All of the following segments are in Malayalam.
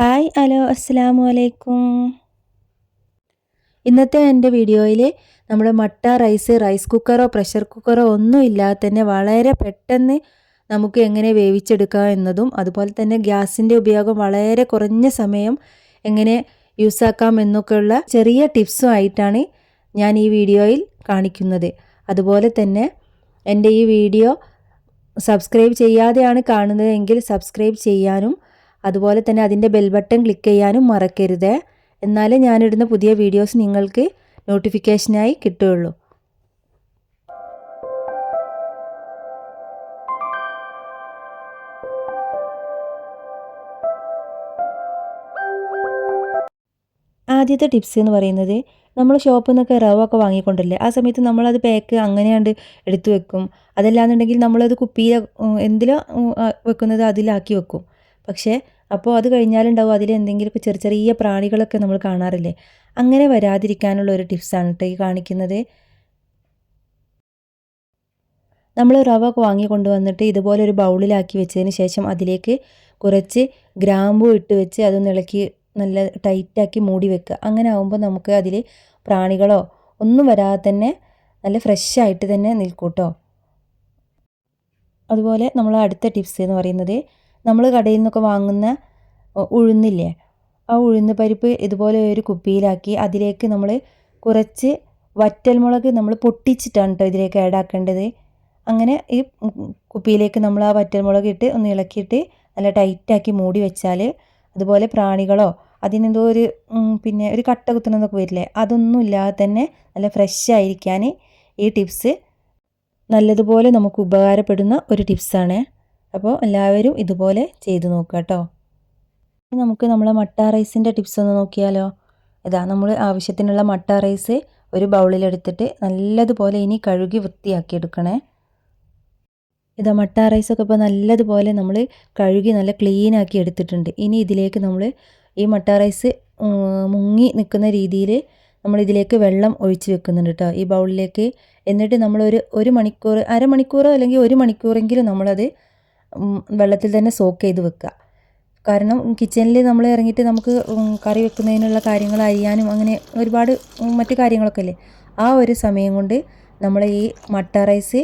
ഹായ് ഹലോ അസ്സലാമു അലൈക്കും. ഇന്നത്തെ എന്റെ വീഡിയോയിൽ നമ്മൾ മട്ട റൈസ് റൈസ് കുക്കറോ പ്രഷർ കുക്കറോ ഒന്നും ഇല്ലാതെ തന്നെ വളരെ പെട്ടെന്ന് നമുക്ക് എങ്ങനെ വേവിച്ചെടുക്കാം എന്നതും അതുപോലെ തന്നെ ഗ്യാസിന്റെ ഉപയോഗം വളരെ കുറഞ്ഞ സമയം എങ്ങനെ യൂസാക്കാം എന്നൊക്കെയുള്ള ചെറിയ ടിപ്സും ആയിട്ടാണ് ഞാൻ ഈ വീഡിയോയിൽ കാണിക്കുന്നത്. അതുപോലെ തന്നെ എന്റെ ഈ വീഡിയോ സബ്സ്ക്രൈബ് ചെയ്യാതെയാണ് കാണുന്നതെങ്കിൽ സബ്സ്ക്രൈബ് ചെയ്യാനും അതുപോലെ തന്നെ അതിന്റെ ബെൽ ബട്ടൺ ക്ലിക്ക് ചെയ്യാനും മറക്കരുത്. എന്നാലേ ഞാനിടുന്ന പുതിയ വീഡിയോസ് നിങ്ങൾക്ക് നോട്ടിഫിക്കേഷനായി കിട്ടുകയുള്ളൂ. ആദ്യത്തെ ടിപ്സ് എന്ന് പറയുന്നത് നമ്മൾ ഷോപ്പിൽ നിന്നൊക്കെ റവ ഒക്കെ വാങ്ങിക്കൊണ്ടല്ലേ? ആ സമയത്ത് നമ്മളത് പാക്ക് അങ്ങനെയാണ്ട് എടുത്തു വെക്കും. അതല്ലാന്നുണ്ടെങ്കിൽ നമ്മളത് കുപ്പിയിൽ എന്തിലോ വെക്കുന്നത് അതിലാക്കി വെക്കും. പക്ഷേ അപ്പോൾ അത് കഴിഞ്ഞാലുണ്ടാവും അതിൽ എന്തെങ്കിലുമൊക്കെ ചെറിയ ചെറിയ പ്രാണികളൊക്കെ നമ്മൾ കാണാറില്ലേ? അങ്ങനെ വരാതിരിക്കാനുള്ള ഒരു ടിപ്സാണ് കേട്ടോ ഈ കാണിക്കുന്നത്. നമ്മൾ റവ വാങ്ങി കൊണ്ടുവന്നിട്ട് ഇതുപോലെ ഒരു ബൗളിലാക്കി വെച്ചതിന് ശേഷം അതിലേക്ക് കുറച്ച് ഗ്രാമ്പു ഇട്ട് വെച്ച് അതൊന്ന് ഇളക്കി നല്ല ടൈറ്റാക്കി മൂടി വെക്കുക. അങ്ങനെ ആകുമ്പോൾ നമുക്ക് അതിൽ പ്രാണികളോ ഒന്നും വരാതെ തന്നെ നല്ല ഫ്രഷ് ആയിട്ട് തന്നെ നിൽക്കൂട്ടോ അതുപോലെ നമ്മൾ അടുത്ത ടിപ്സ് എന്ന് പറയുന്നത് നമ്മൾ കടയിൽ നിന്നൊക്കെ വാങ്ങുന്ന ഉഴുന്നില്ലേ? ആ ഉഴുന്ന് പരിപ്പ് ഇതുപോലെ ഒരു കുപ്പിയിലാക്കി അതിലേക്ക് നമ്മൾ കുറച്ച് വറ്റൽമുളക് നമ്മൾ പൊട്ടിച്ചിട്ടാണ് കേട്ടോ ഇതിലേക്ക് ആഡ് ആക്കേണ്ടത്. അങ്ങനെ ഈ കുപ്പിയിലേക്ക് നമ്മൾ ആ വറ്റൽമുളക് ഇട്ട് ഒന്ന് ഇളക്കിയിട്ട് നല്ല ടൈറ്റാക്കി മൂടി വെച്ചാൽ അതുപോലെ പ്രാണികളോ അതിനെന്തോ ഒരു പിന്നെ ഒരു കട്ട കുത്തണമെന്നൊക്കെ വരില്ലേ? അതൊന്നും ഇല്ലാതെ തന്നെ നല്ല ഫ്രഷ് ആയിരിക്കാൻ ഈ ടിപ്സ് നല്ലതുപോലെ നമുക്ക് ഉപകാരപ്പെടുന്ന ഒരു ടിപ്സാണ്. അപ്പോൾ എല്ലാവരും ഇതുപോലെ ചെയ്തു നോക്കുക കേട്ടോ. നമുക്ക് നമ്മളെ മട്ട റൈസിന്റെ ടിപ്സ് ഒന്ന് നോക്കിയാലോ? ഇതാ നമ്മൾ ആവശ്യത്തിനുള്ള മട്ട റൈസ് ഒരു ബൗളിലെടുത്തിട്ട് നല്ലതുപോലെ ഇനി കഴുകി വൃത്തിയാക്കി എടുക്കണേ. ഇതാ മട്ട റൈസൊക്കെ ഇപ്പോൾ നല്ലതുപോലെ നമ്മൾ കഴുകി നല്ല ക്ലീൻ ആക്കി എടുത്തിട്ടുണ്ട്. ഇനി ഇതിലേക്ക് നമ്മൾ ഈ മട്ട റൈസ് മുങ്ങി നിൽക്കുന്ന രീതിയിൽ നമ്മൾ ഇതിലേക്ക് വെള്ളം ഒഴിച്ച് വെക്കുന്നുണ്ട് കേട്ടോ. ഈ ബൗളിലേക്ക്. എന്നിട്ട് നമ്മളൊരു ഒരു മണിക്കൂർ അരമണിക്കൂറോ അല്ലെങ്കിൽ ഒരു മണിക്കൂറെങ്കിലും നമ്മളത് വെള്ളത്തിൽ തന്നെ സോക്ക് ചെയ്ത് വെക്കുക കാരണം കിച്ചണിൽ നമ്മൾ ഇറങ്ങിയിട്ട് നമുക്ക് കറി വെക്കുന്നതിനുള്ള കാര്യങ്ങൾ അരിയാനും അങ്ങനെ ഒരുപാട് മറ്റു കാര്യങ്ങളൊക്കെ അല്ലേ ആ ഒരു സമയം കൊണ്ട് നമ്മൾ ഈ മട്ട റൈസ്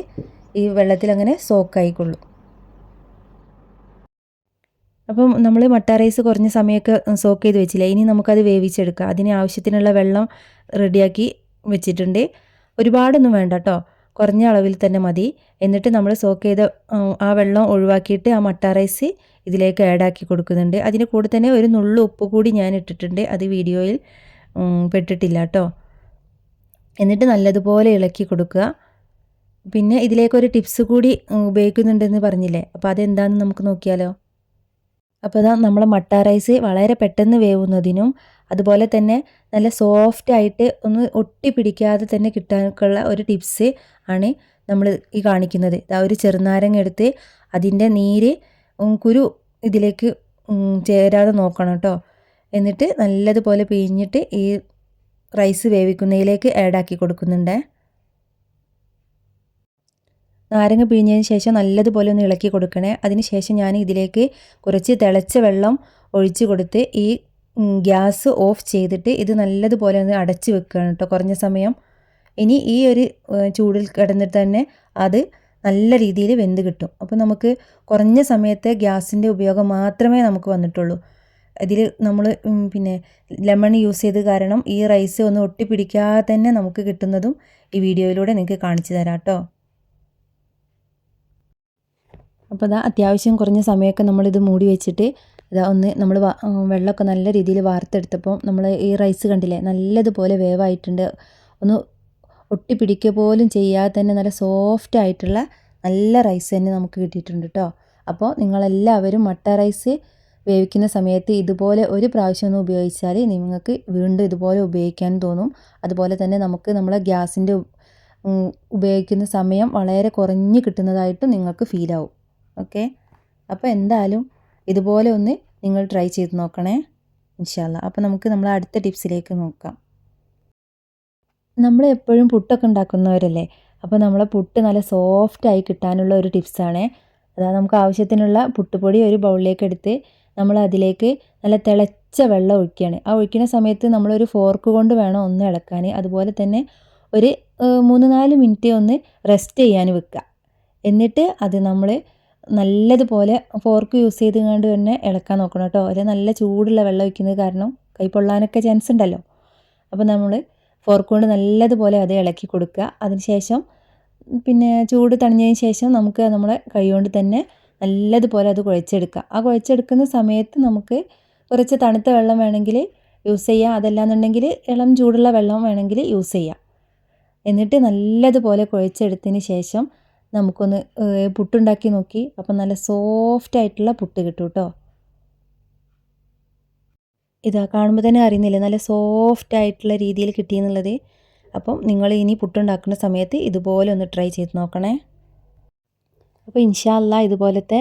ഈ വെള്ളത്തിൽ അങ്ങനെ സോക്ക് സോക്കായിക്കൊള്ളും അപ്പം നമ്മൾ മട്ട റൈസ് കുറഞ്ഞ സമയമൊക്കെ സോക്ക് ചെയ്ത് വെച്ചില്ല? ഇനി നമുക്കത് വേവിച്ചെടുക്കാം. അതിന് ആവശ്യത്തിനുള്ള വെള്ളം റെഡിയാക്കി വെച്ചിട്ടുണ്ട്. ഒരുപാടൊന്നും വേണ്ട കേട്ടോ കുറഞ്ഞ അളവിൽ തന്നെ മതി. എന്നിട്ട് നമ്മൾ സോക്ക് ചെയ്ത ആ വെള്ളം ഒഴിവാക്കിയിട്ട് ആ മട്ട റൈസ് ഇതിലേക്ക് ആഡാക്കി കൊടുക്കുന്നുണ്ട്. അതിന് കൂടെ തന്നെ ഒരു നുള്ളു ഉപ്പ് കൂടി ഞാൻ ഇട്ടിട്ടുണ്ട്. അത് വീഡിയോയിൽ പെട്ടിട്ടില്ല കേട്ടോ എന്നിട്ട് നല്ലതുപോലെ ഇളക്കി കൊടുക്കുക. പിന്നെ ഇതിലേക്കൊരു ടിപ്സ് കൂടി ഉപയോഗിക്കുന്നുണ്ടെന്ന് പറഞ്ഞില്ലേ? അപ്പോൾ അതെന്താണെന്ന് നമുക്ക് നോക്കിയാലോ? അപ്പോൾ ഇതാ നമ്മൾ മട്ട റൈസ് വളരെ പെട്ടെന്ന് വേവുന്നതിനും അതുപോലെ തന്നെ നല്ല സോഫ്റ്റ് ആയിട്ട് ഒന്ന് ഒട്ടി പിടിക്കാതെ തന്നെ കിട്ടാനൊക്കെയുള്ള ഒരു ടിപ്സ് ആണ് നമ്മൾ ഈ കാണിക്കുന്നത്. ഇതാ ഒരു ചെറുനാരങ്ങ എടുത്ത് അതിന്റെ നീര് കുരു ഇതിലേക്ക് ചേരാതെ നോക്കണം കേട്ടോ. എന്നിട്ട് നല്ലതുപോലെ പിഴിഞ്ഞിട്ട് ഈ റൈസ് വേവിക്കുന്നതിലേക്ക് ആഡ് ആക്കി കൊടുക്കുന്നുണ്ട്. നാരങ്ങ പിഴിഞ്ഞതിന് ശേഷം നല്ലതുപോലെ ഒന്ന് ഇളക്കി കൊടുക്കണേ. അതിന് ശേഷം ഞാൻ ഇതിലേക്ക് കുറച്ച് തിളച്ച വെള്ളം ഒഴിച്ചു കൊടുത്ത് ഈ ഗ്യാസ് ഓഫ് ചെയ്തിട്ട് ഇത് നല്ലതുപോലെ ഒന്ന് അടച്ചു വെക്കുകയാണ് കേട്ടോ കുറഞ്ഞ സമയം. ഇനി ഈ ഒരു ചൂടിൽ കിടന്നിട്ട് തന്നെ അത് നല്ല രീതിയിൽ വെന്ത് കിട്ടും. അപ്പോൾ നമുക്ക് കുറഞ്ഞ സമയത്തെ ഗ്യാസിന്റെ ഉപയോഗം മാത്രമേ നമുക്ക് വന്നിട്ടുള്ളൂ. ഇതിൽ നമ്മൾ പിന്നെ ലെമൺ യൂസ് ചെയ്ത് കാരണം ഈ റൈസ് ഒന്ന് ഒട്ടിപ്പിടിക്കാതെ തന്നെ നമുക്ക് കിട്ടുന്നതും ഈ വീഡിയോയിലൂടെ നിങ്ങൾക്ക് കാണിച്ചു തരാം കേട്ടോ അപ്പോൾ അതാ അത്യാവശ്യം കുറഞ്ഞ സമയമൊക്കെ നമ്മളിത് മൂടി വെച്ചിട്ട് ഇതാ ഒന്ന് നമ്മൾ വെള്ളമൊക്കെ നല്ല രീതിയിൽ വാർത്തെടുത്തപ്പോൾ നമ്മൾ ഈ റൈസ് കണ്ടില്ലേ നല്ലതുപോലെ വേവായിട്ടുണ്ട്. ഒന്ന് ഒട്ടിപ്പിടിക്കുക പോലും ചെയ്യാതെ തന്നെ നല്ല സോഫ്റ്റ് ആയിട്ടുള്ള നല്ല റൈസ് തന്നെ നമുക്ക് കിട്ടിയിട്ടുണ്ട് കേട്ടോ അപ്പോൾ നിങ്ങളെല്ലാവരും മട്ട റൈസ് വേവിക്കുന്ന സമയത്ത് ഇതുപോലെ ഒരു പ്രാവശ്യം ഒന്ന് ഉപയോഗിച്ചാൽ നിങ്ങൾക്ക് വീണ്ടും ഇതുപോലെ ഉപയോഗിക്കാൻ തോന്നും. അതുപോലെ തന്നെ നമുക്ക് നമ്മളെ ഗ്യാസിന്റെ ഉപയോഗിക്കുന്ന സമയം വളരെ കുറഞ്ഞ് കിട്ടുന്നതായിട്ടും നിങ്ങൾക്ക് ഫീലാവും. ഓക്കെ? അപ്പോൾ എന്തായാലും ഇതുപോലെ ഒന്ന് നിങ്ങൾ ട്രൈ ചെയ്ത് നോക്കണേ. ഇൻഷാല്ല അപ്പോൾ നമുക്ക് നമ്മൾ അടുത്ത ടിപ്സിലേക്ക് നോക്കാം. നമ്മൾ എപ്പോഴും പുട്ടൊക്കെ ഉണ്ടാക്കുന്നവരല്ലേ? അപ്പോൾ നമ്മളെ പുട്ട് നല്ല സോഫ്റ്റായി കിട്ടാനുള്ള ഒരു ടിപ്സാണ് അതായത് നമുക്ക് ആവശ്യത്തിനുള്ള പുട്ടുപൊടി ഒരു ബൗളിലേക്ക് എടുത്ത് നമ്മൾ അതിലേക്ക് നല്ല തിളച്ച വെള്ളം ഒഴിക്കുകയാണ്. ആ ഒഴിക്കുന്ന സമയത്ത് നമ്മളൊരു ഫോർക്ക് കൊണ്ട് വേണം ഒന്ന് ഇളക്കാൻ അതുപോലെ തന്നെ ഒരു മൂന്ന് നാല് മിനിറ്റ് ഒന്ന് റെസ്റ്റ് ചെയ്യാൻ വെക്കുക. എന്നിട്ട് അത് നമ്മൾ നല്ലതുപോലെ ഫോർക്ക് യൂസ് ചെയ്ത് കൊണ്ട് തന്നെ ഇളക്കാൻ നോക്കണം കേട്ടോ. അതിൽ നല്ല ചൂടുള്ള വെള്ളം ഒഴിക്കുന്നത് കാരണം കൈ പൊള്ളാനൊക്കെ ചാൻസ് ഉണ്ടല്ലോ. അപ്പോൾ നമ്മൾ ഫോർക്ക് കൊണ്ട് നല്ലതുപോലെ അത് ഇളക്കി കൊടുക്കുക. അതിനുശേഷം പിന്നെ ചൂട് തണിഞ്ഞതിന് ശേഷം നമുക്ക് നമ്മളെ കൈ കൊണ്ട് തന്നെ നല്ലതുപോലെ അത് കുഴച്ചെടുക്കുക. ആ കുഴച്ചെടുക്കുന്ന സമയത്ത് നമുക്ക് കുറച്ച് തണുത്ത വെള്ളം വേണമെങ്കിൽ യൂസ് ചെയ്യുക അതല്ലാന്നുണ്ടെങ്കിൽ ഇളം ചൂടുള്ള വെള്ളം വേണമെങ്കിൽ യൂസ് ചെയ്യുക എന്നിട്ട് നല്ലതുപോലെ കുഴച്ചെടുത്തതിന് ശേഷം നമുക്കൊന്ന് പുട്ടുണ്ടാക്കി നോക്കി. അപ്പം നല്ല സോഫ്റ്റ് ആയിട്ടുള്ള പുട്ട് കിട്ടും കേട്ടോ. ഇതാ കാണുമ്പോൾ തന്നെ അറിയുന്നില്ല? നല്ല സോഫ്റ്റ് ആയിട്ടുള്ള രീതിയിൽ കിട്ടിയെന്നുള്ളത്. അപ്പം നിങ്ങൾ ഇനി പുട്ടുണ്ടാക്കുന്ന സമയത്ത് ഇതുപോലെ ഒന്ന് ട്രൈ ചെയ്ത് നോക്കണേ. അപ്പോൾ ഇൻഷാല്ല ഇതുപോലത്തെ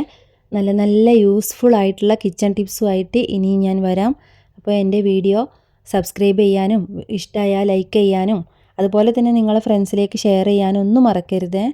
നല്ല നല്ല യൂസ്ഫുൾ ആയിട്ടുള്ള കിച്ചൺ ടിപ്സുമായിട്ട് ഇനി ഞാൻ വരാം. അപ്പോൾ എന്റെ വീഡിയോ സബ്സ്ക്രൈബ് ചെയ്യാനും ഇഷ്ടമായാൽ ലൈക്ക് ചെയ്യാനും അതുപോലെ തന്നെ നിങ്ങളെ ഫ്രണ്ട്സിലേക്ക് ഷെയർ ചെയ്യാനും ഒന്നും മറക്കരുതേ.